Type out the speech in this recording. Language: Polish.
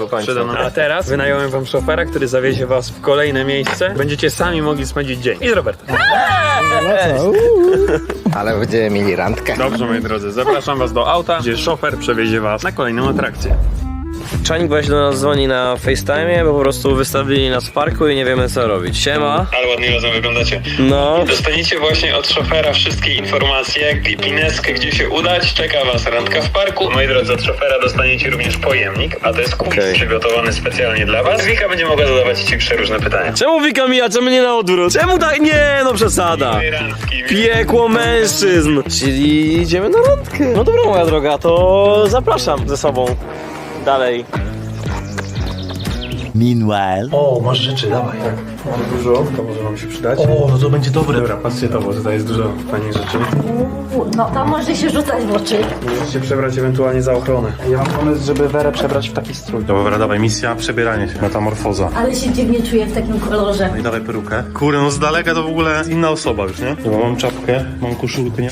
do końca. A teraz wynająłem wam szofera, który zawiezie was w kolejne miejsce. Będziecie sami mogli spędzić dzień. I z Robertem. Ale będziemy mieli randkę. Dobrze, moi drodzy, zapraszam was do auta, gdzie szofer przewiezie was na kolejną atrakcję. Czanik właśnie do nas dzwoni na FaceTime, bo po prostu wystawili nas w parku i nie wiemy co robić. Siema. Ale ładnie razem wyglądacie. No. Dostaniecie właśnie od szofera wszystkie informacje, pineskę, gdzie się udać, czeka was randka w parku. Moi drodzy, od szofera dostaniecie również pojemnik, a to jest quiz Okej. przygotowany specjalnie dla was. Wika będzie mogła zadawać ci przeróżne pytania. Czemu Wika mija, czemu nie na odwrót? Czemu tak? Nie, no przesada. Piekło mężczyzn. Czyli idziemy na randkę. No dobra, moja droga, to zapraszam ze sobą. Dalej. Meanwhile. O, masz rzeczy, dawaj. Tak, mam dużo, to może wam się przydać. O, no to będzie dobre. Dobra, patrzcie to, bo tutaj jest dużo fajnych rzeczy. No to może się rzucać w oczy. Możecie się przebrać ewentualnie za ochronę. Ja mam pomysł, żeby Werę przebrać w taki strój. Dobra, dawaj, misja przebieranie się, metamorfoza. Ale się dziwnie czuję w takim kolorze. No i dawaj perukę. Kurde, no z daleka to w ogóle inna osoba już, nie? Dobra, mam czapkę, mam koszulkę, nie?